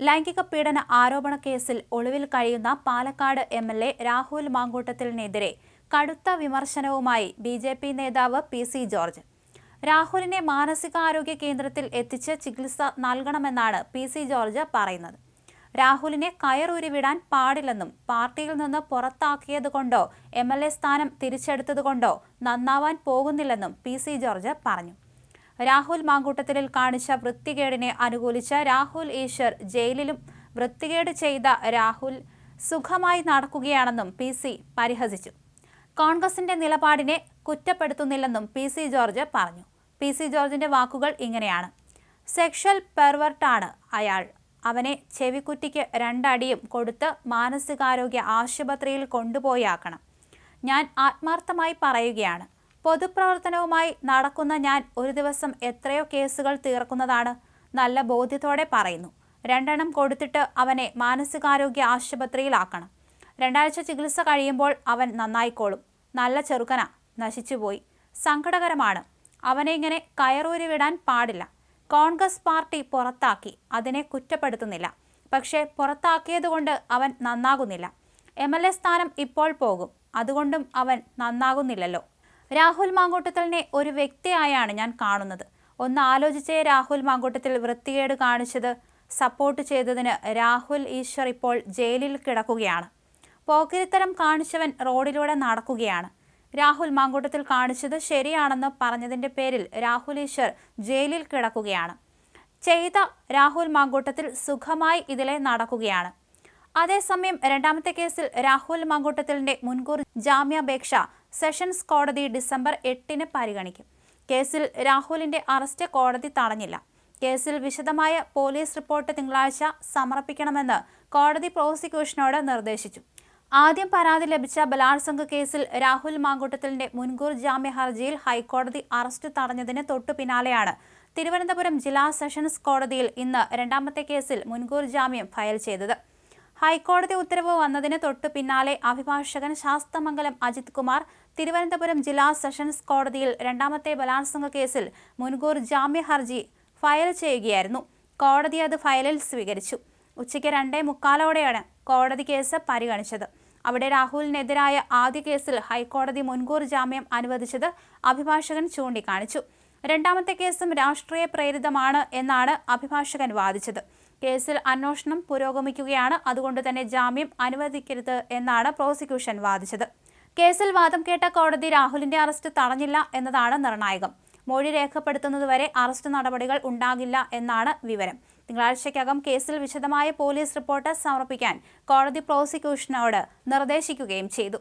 ലൈംഗിക പീഡന ആരോപണ കേസിൽ ഒളിവിൽ കഴിയുന്ന Palakkad M L A Rahul മാങ്കൂട്ടത്തിനെതിരെ കടുത്ത വിമർശനവുമായി ബി ജെ പി നേതാവ് പി സി ജോർജ്. രാഹുലിനെ മാനസികാരോഗ്യ കേന്ദ്രത്തിൽ എത്തിച്ച് ചികിത്സ നൽകണമെന്നാണ് പി സി ജോർജ് പറയുന്നത്. രാഹുലിനെ കയറുരുവിടാൻ പാടില്ലെന്നും പാർട്ടിയിൽ നിന്ന് പുറത്താക്കിയതുകൊണ്ടോ എം എൽ എ സ്ഥാനം തിരിച്ചെടുത്തതുകൊണ്ടോ നന്നാവാൻ പോകുന്നില്ലെന്നും പി സി ജോർജ് പറഞ്ഞു. രാഹുൽ മാങ്കൂട്ടത്തിൽ കാണിച്ച വൃത്തികേടിനെ അനുകൂലിച്ച രാഹുൽ ഈശ്വർ ജയിലിലും വൃത്തികേട് ചെയ്ത രാഹുൽ സുഖമായി നടക്കുകയാണെന്നും പി സി പരിഹസിച്ചു. കോൺഗ്രസിന്റെ നിലപാടിനെ കുറ്റപ്പെടുത്തുന്നില്ലെന്നും പി സി ജോർജ് പറഞ്ഞു. പി സി ജോർജിന്റെ വാക്കുകൾ ഇങ്ങനെയാണ്. സെക്ഷൽ പെർവർട്ടാണ് അയാൾ. അവനെ ചെവിക്കുറ്റിക്ക് രണ്ടടിയും കൊടുത്ത് മാനസികാരോഗ്യ ആശുപത്രിയിൽ കൊണ്ടുപോയാക്കണം ഞാൻ ആത്മാർത്ഥമായി പറയുകയാണ്. പൊതുപ്രവർത്തനവുമായി നടക്കുന്ന ഞാൻ ഒരു ദിവസം എത്രയോ കേസുകൾ തീർക്കുന്നതാണ്. നല്ല ബോധ്യത്തോടെ പറയുന്നു. രണ്ടെണ്ണം കൊടുത്തിട്ട് അവനെ മാനസികാരോഗ്യ ആശുപത്രിയിലാക്കണം. രണ്ടാഴ്ച ചികിത്സ കഴിയുമ്പോൾ അവൻ നന്നായിക്കോളും. നല്ല ചെറുക്കന. നശിച്ചുപോയി. സങ്കടകരമാണ്. അവനെ ഇങ്ങനെ കയറൂരി വിടാൻ പാടില്ല. കോൺഗ്രസ് പാർട്ടി പുറത്താക്കി. അതിനെ കുറ്റപ്പെടുത്തുന്നില്ല. പക്ഷേ പുറത്താക്കിയതുകൊണ്ട് അവൻ നന്നാകുന്നില്ല. എം എൽ എ സ്ഥാനം ഇപ്പോൾ പോകും. അതുകൊണ്ടും അവൻ നന്നാകുന്നില്ലല്ലോ. രാഹുൽ മാങ്കൂട്ടത്തലിനെ ഒരു വ്യക്തിയായാണ് ഞാൻ കാണുന്നത്. ഒന്ന് ആലോചിച്ചേ രാഹുൽ മാങ്കൂട്ടത്തിൽ വൃത്തികേട് കാണിച്ചത് സപ്പോർട്ട് ചെയ്തതിന് രാഹുൽ ഈശ്വർ ഇപ്പോൾ ജയിലിൽ കിടക്കുകയാണ്. പോക്കിരിത്തരം കാണിച്ചവൻ റോഡിലൂടെ നടക്കുകയാണ്. രാഹുൽ മാങ്കൂട്ടത്തിൽ കാണിച്ചത് ശരിയാണെന്ന് പറഞ്ഞതിന്റെ പേരിൽ രാഹുൽ ഈശ്വർ ജയിലിൽ കിടക്കുകയാണ്. ചെയ്ത രാഹുൽ മാങ്കൂട്ടത്തിൽ സുഖമായി ഇതിലെ നടക്കുകയാണ്. അതേസമയം രണ്ടാമത്തെ കേസിൽ രാഹുൽ മാങ്കൂട്ടത്തിലിന്റെ മുൻകൂർ ജാമ്യാപേക്ഷ സെഷൻസ് കോടതി ഡിസംബർ എട്ടിന് പരിഗണിക്കും. കേസിൽ രാഹുലിന്റെ അറസ്റ്റ് കോടതി തടഞ്ഞില്ല. കേസിൽ വിശദമായ പോലീസ് റിപ്പോർട്ട് തിങ്കളാഴ്ച സമർപ്പിക്കണമെന്ന് കോടതി പ്രോസിക്യൂഷനോട് നിർദ്ദേശിച്ചു. ആദ്യം പരാതി ലഭിച്ച ബലാത്സംഗ കേസിൽ രാഹുൽ മാങ്കൂട്ടത്തിലിന്റെ മുൻകൂർ ജാമ്യ ഹർജിയിൽ ഹൈക്കോടതി അറസ്റ്റ് തടഞ്ഞതിന് തൊട്ടു പിന്നാലെയാണ്. തിരുവനന്തപുരം ജില്ലാ സെഷൻസ് കോടതിയിൽ ഇന്ന് രണ്ടാമത്തെ കേസിൽ മുൻകൂർ ജാമ്യം ഫയൽ ചെയ്തത്. ഹൈക്കോടതി ഉത്തരവ് വന്നതിന് തൊട്ടു പിന്നാലെ അഭിഭാഷകൻ ശാസ്തമംഗലം അജിത് കുമാർ തിരുവനന്തപുരം ജില്ലാ സെഷൻസ് കോടതിയിൽ രണ്ടാമത്തെ ബലാത്സംഗ കേസിൽ മുൻകൂർ ജാമ്യ ഹർജി ഫയൽ ചെയ്യുകയായിരുന്നു. കോടതി അത് ഫയലിൽ സ്വീകരിച്ചു. ഉച്ചയ്ക്ക് രണ്ടേ മുക്കാലോടെയാണ് കോടതി കേസ് പരിഗണിച്ചത്. അവിടെ രാഹുലിനെതിരായ ആദ്യ കേസിൽ ഹൈക്കോടതി മുൻകൂർ ജാമ്യം അനുവദിച്ചത് അഭിഭാഷകൻ ചൂണ്ടിക്കാണിച്ചു. രണ്ടാമത്തെ കേസും രാഷ്ട്രീയ പ്രേരിതമാണ് എന്നാണ് അഭിഭാഷകൻ വാദിച്ചത്. കേസിൽ അന്വേഷണം പുരോഗമിക്കുകയാണ്. അതുകൊണ്ട് തന്നെ ജാമ്യം അനുവദിക്കരുത് എന്നാണ് പ്രോസിക്യൂഷൻ വാദിച്ചത്. കേസിൽ വാദം കേട്ട കോടതി രാഹുലിന്റെ അറസ്റ്റ് തടഞ്ഞില്ല എന്നതാണ് നിർണായകം. മൊഴി രേഖപ്പെടുത്തുന്നതുവരെ അറസ്റ്റ് നടപടികൾ ഉണ്ടാകില്ല എന്നാണ് വിവരം. തിങ്കളാഴ്ചയ്ക്കകം കേസിൽ വിശദമായ പോലീസ് റിപ്പോർട്ട് സമർപ്പിക്കാൻ കോടതി പ്രോസിക്യൂഷനോട് നിർദ്ദേശിക്കുകയും ചെയ്തു.